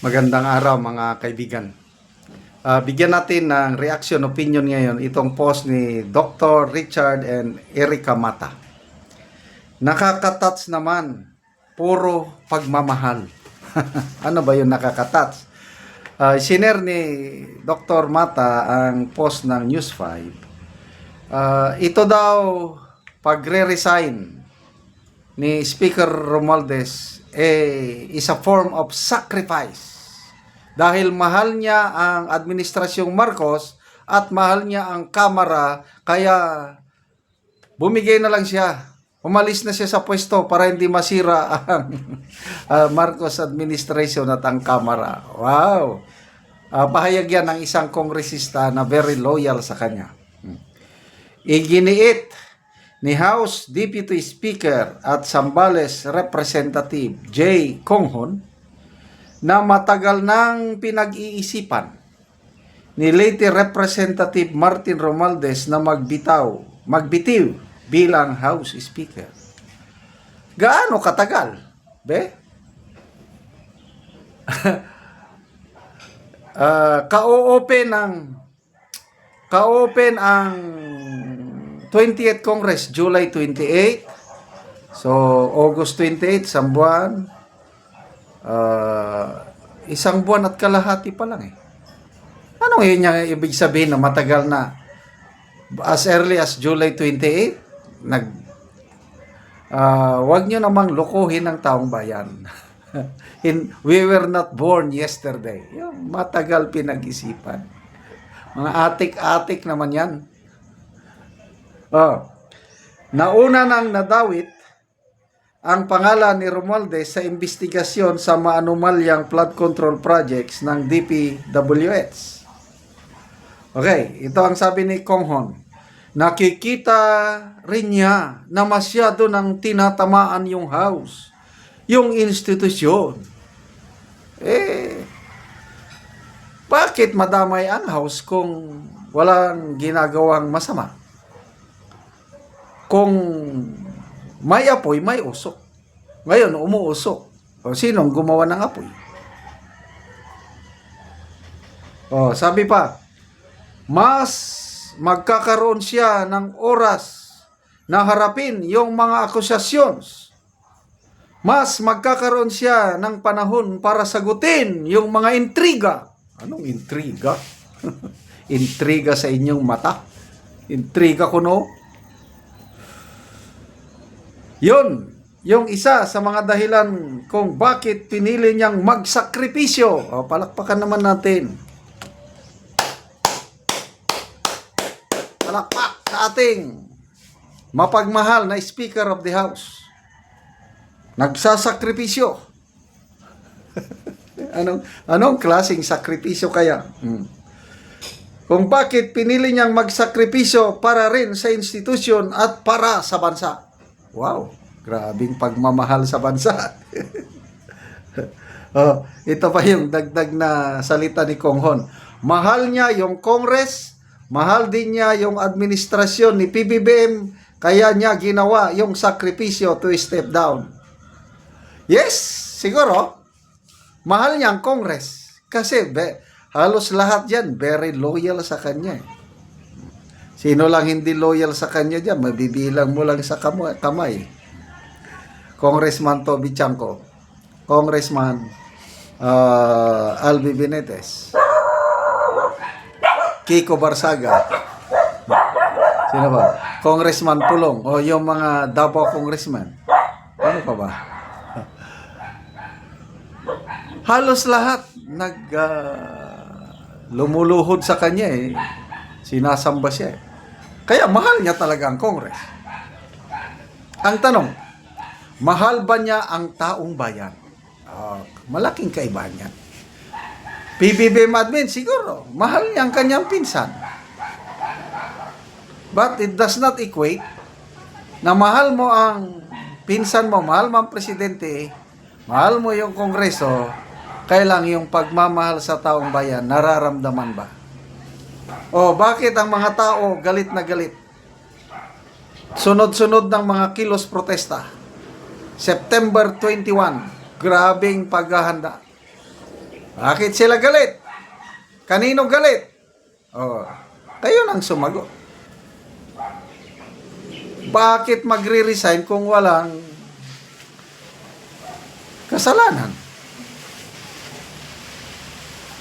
Magandang araw mga kaibigan. Ah, bigyan natin ng reaction opinion ngayon itong post ni Dr. Richard and Erica Mata. Nakakatats naman, puro pagmamahal. ano ba yung nakakatats? Uh, siner ni Dr. Mata ang post ng News 5. Ah, ito daw pagre-resign ni Speaker Romualdez eh, is a form of sacrifice. Dahil mahal niya ang Administrasyong Marcos at mahal niya ang Kamara, kaya bumigay na lang siya. Umalis na siya sa pwesto para hindi masira ang ah, Marcos administration at ang Kamara. Wow! Ah, pahayag yan ng isang kongresista na very loyal sa kanya. Iginiit ni House Deputy Speaker at Sambales Representative J. Konghon na matagal nang pinag-iisipan ni late Representative Martin Romualdez na magbitaw, magbitiw bilang House Speaker. Gaano katagal? Be? Ah, ka-open ng ka-open ang 20th Congress, July 28. So, August 28, isang buwan. Ah, isang buwan at kalahati pa lang eh. Ano yun yung ibig sabihin na matagal na? As early as July 28, nag ah, wag nyo namang lukuhin ang taong bayan. In, we were not born yesterday. Yung matagal pinag-isipan. Mga atik-atik naman yan. Oh. Nauna nang nadawit ang pangalan ni Romualdez sa investigasyon sa maanumalyang flood control projects ng DPWH. Okay, ito ang sabi ni Konghon. Nakikita rin niya na masyado nang tinatamaan yung house, yung institusyon. Eh, bakit madamay ang house kung walang ginagawang masama? Kung may apoy, may usok. Ngayon, umuusok. O, sinong gumawa ng apoy? O, sabi pa, mas magkakaroon siya ng oras na harapin yung mga akusasyon. Mas magkakaroon siya ng panahon para sagutin yung mga intriga. Anong intriga? intriga sa inyong mata? Intriga ko no? Yun, yung isa sa mga dahilan kung bakit pinili niyang magsakripisyo. O, palakpakan naman natin. Palakpak sa ating mapagmahal na Speaker of the House. Nagsasakripisyo. anong, anong klaseng sakripisyo kaya? Hmm. Kung bakit pinili niyang magsakripisyo para rin sa institusyon at para sa bansa. Wow, grabing pagmamahal sa bansa. oh, ito pa yung dagdag na salita ni Konghon. Mahal niya yung Congress, mahal din niya yung administrasyon ni PBBM, kaya niya ginawa yung sakripisyo to step down. Yes, siguro. Mahal niya ang Congress. Kasi be, halos lahat yan very loyal sa kanya. eh. Sino lang hindi loyal sa kanya dyan, mabibilang mo lang sa kamay. Congressman Toby Chanko, Congressman uh, Albi Benitez, Kiko Barsaga, sino ba? Congressman Pulong, o yung mga Davao Congressman. Ano pa ba? Halos lahat nag ah, lumuluhod sa kanya eh. Sinasamba siya eh. Kaya mahal niya talaga ang Congress. Ang tanong, mahal ba niya ang taong bayan? Ah, malaking kaibahan yan. PBBM admin, siguro, mahal niya ang kanyang pinsan. But it does not equate na mahal mo ang pinsan mo, mahal mo ang presidente, mahal mo yung kongreso, kailang yung pagmamahal sa taong bayan, nararamdaman ba? Oh, bakit ang mga tao galit na galit? Sunod-sunod ng mga kilos protesta. September 21, grabing paghahanda. Bakit sila galit? Kanino galit? Oh, kayo nang sumagot. Bakit magre-resign kung walang kasalanan?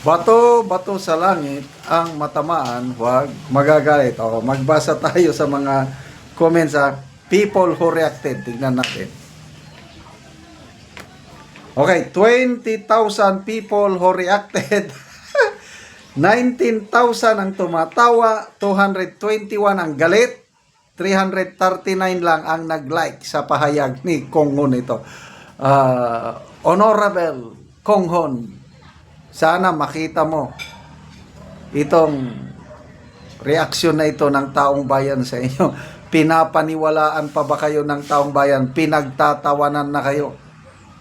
Bato, bato sa langit, ang matamaan, huwag magagalit. O, magbasa tayo sa mga comments sa people who reacted. Tignan natin. Okay, 20,000 people who reacted. 19,000 ang tumatawa, 221 ang galit, 339 lang ang nag-like sa pahayag ni Konghon ito. Ah, Honorable Konghon, sana makita mo itong reaksyon na ito ng taong bayan sa inyo. Pinapaniwalaan pa ba kayo ng taong bayan? Pinagtatawanan na kayo.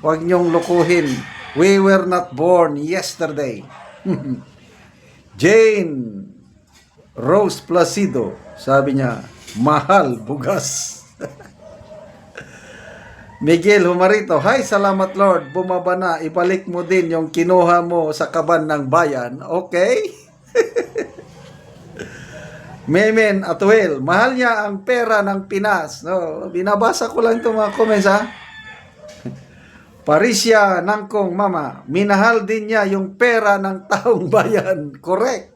Huwag niyong lukuhin. We were not born yesterday. Jane Rose Placido, sabi niya, mahal bugas. Miguel Humarito, Hi, salamat Lord. Bumaba na. Ibalik mo din yung kinuha mo sa kaban ng bayan. Okay? Memen Atuel, mahal niya ang pera ng Pinas. No, binabasa ko lang itong mga comments ha. Parisya Nangkong Mama, minahal din niya yung pera ng taong bayan. Correct.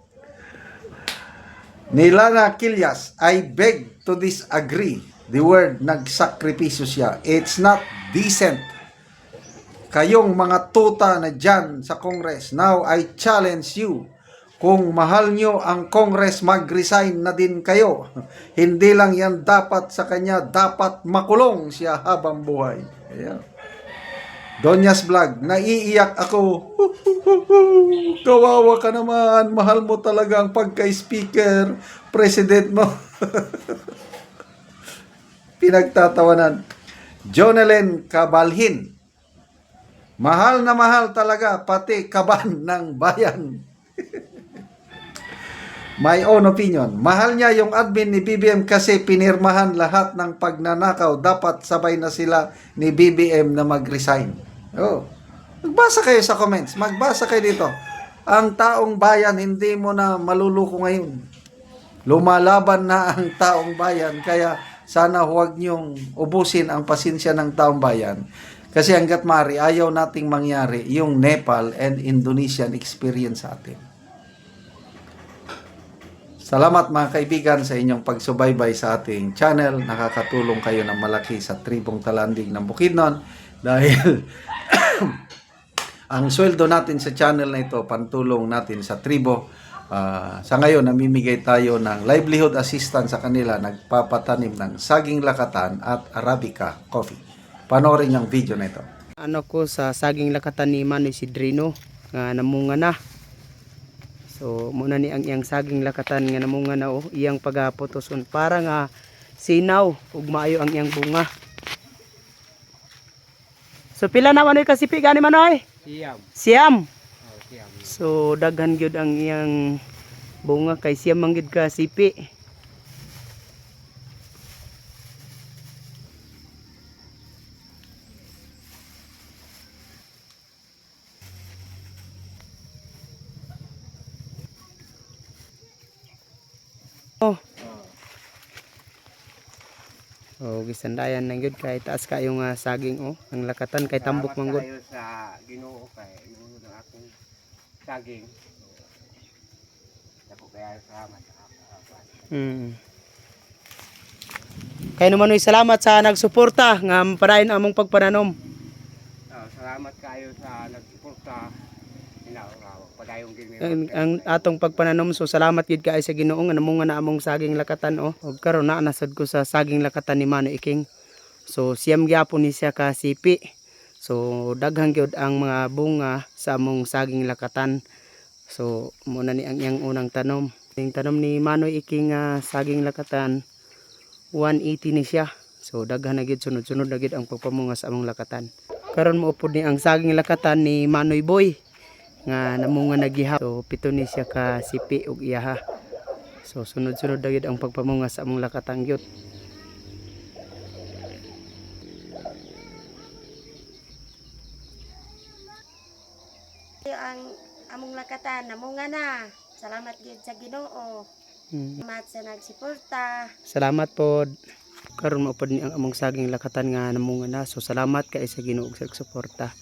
Nilana Kilyas, I beg to disagree. The word nagsakripisyo siya. It's not decent. Kayong mga tuta na dyan sa Congress, now I challenge you. Kung mahal nyo ang Congress, mag-resign na din kayo. Hindi lang yan dapat sa kanya, dapat makulong siya habang buhay. Ayan. Donya's Vlog, naiiyak ako. Kawawa ka naman, mahal mo talaga ang pagka-speaker, president mo. Pinagtatawanan. Jonelen Kabalhin, mahal na mahal talaga, pati kaban ng bayan. My own opinion. Mahal niya yung admin ni BBM kasi pinirmahan lahat ng pagnanakaw. Dapat sabay na sila ni BBM na mag-resign. Oh. Magbasa kayo sa comments. Magbasa kayo dito. Ang taong bayan hindi mo na maluluko ngayon. Lumalaban na ang taong bayan. Kaya sana huwag niyong ubusin ang pasensya ng taong bayan. Kasi hanggat mari, ayaw nating mangyari yung Nepal and Indonesian experience sa atin. Salamat mga kaibigan sa inyong pagsubaybay sa ating channel. Nakakatulong kayo ng malaki sa tribong talandig ng Bukidnon dahil ang sweldo natin sa channel na ito, pantulong natin sa tribo. Ah, sa ngayon, namimigay tayo ng livelihood assistance sa kanila, nagpapatanim ng saging lakatan at Arabica coffee. Panoorin yung video na ito. ano ko sa saging lakatan ni Manoy Sidrino nga namunga na so muna ni ang iyang saging lakatan nga namunga na oh, iyang pagaputoson para nga sinaw ug maayo ang iyang bunga so pila na Manoy kasipi gani Manoy Oh, siyam. So daghan gyud ang iyang bunga kay siyam man gyud ka sipi Oh. Oh, gisandayan na gyud kay taas kayong uh, saging oh, ang lakatan kay tambok manggod. kayo sa Ginoo saging. Dako kaya salamat sa Mm. Kay naman salamat sa nagsuporta nga padayon among pagpananom. Oh, salamat kayo sa nagsuporta. Ang, ang atong pagpananom so salamat gid kay sa Ginoo nga namunga na among saging lakatan oh. Ug karon na nasad ko sa saging lakatan ni Mano Iking. So siyam gyapon ni siya ka sipi. So daghang gyud ang mga bunga sa among saging lakatan. So muna ni ang iyang unang tanom. Yung tanom ni Manoy Iking nga saging lakatan 180 ni siya. So daghan na gid sunod-sunod na gid ang pagpamunga sa among lakatan. Karon mo upod ni ang saging lakatan ni Manoy Boy nga namunga nagiha. So pito ni siya ka sipi ug iyaha. So sunod-sunod na gid ang pagpamunga sa among lakatan gyud. Ang among lakatan namunga na. Salamat gid sa Ginoo. Mm. Salamat sa nagsuporta. Salamat po. Karon mo pod ni ang among saging lakatan nga namunga na. So salamat kay sa Ginoo sa suporta.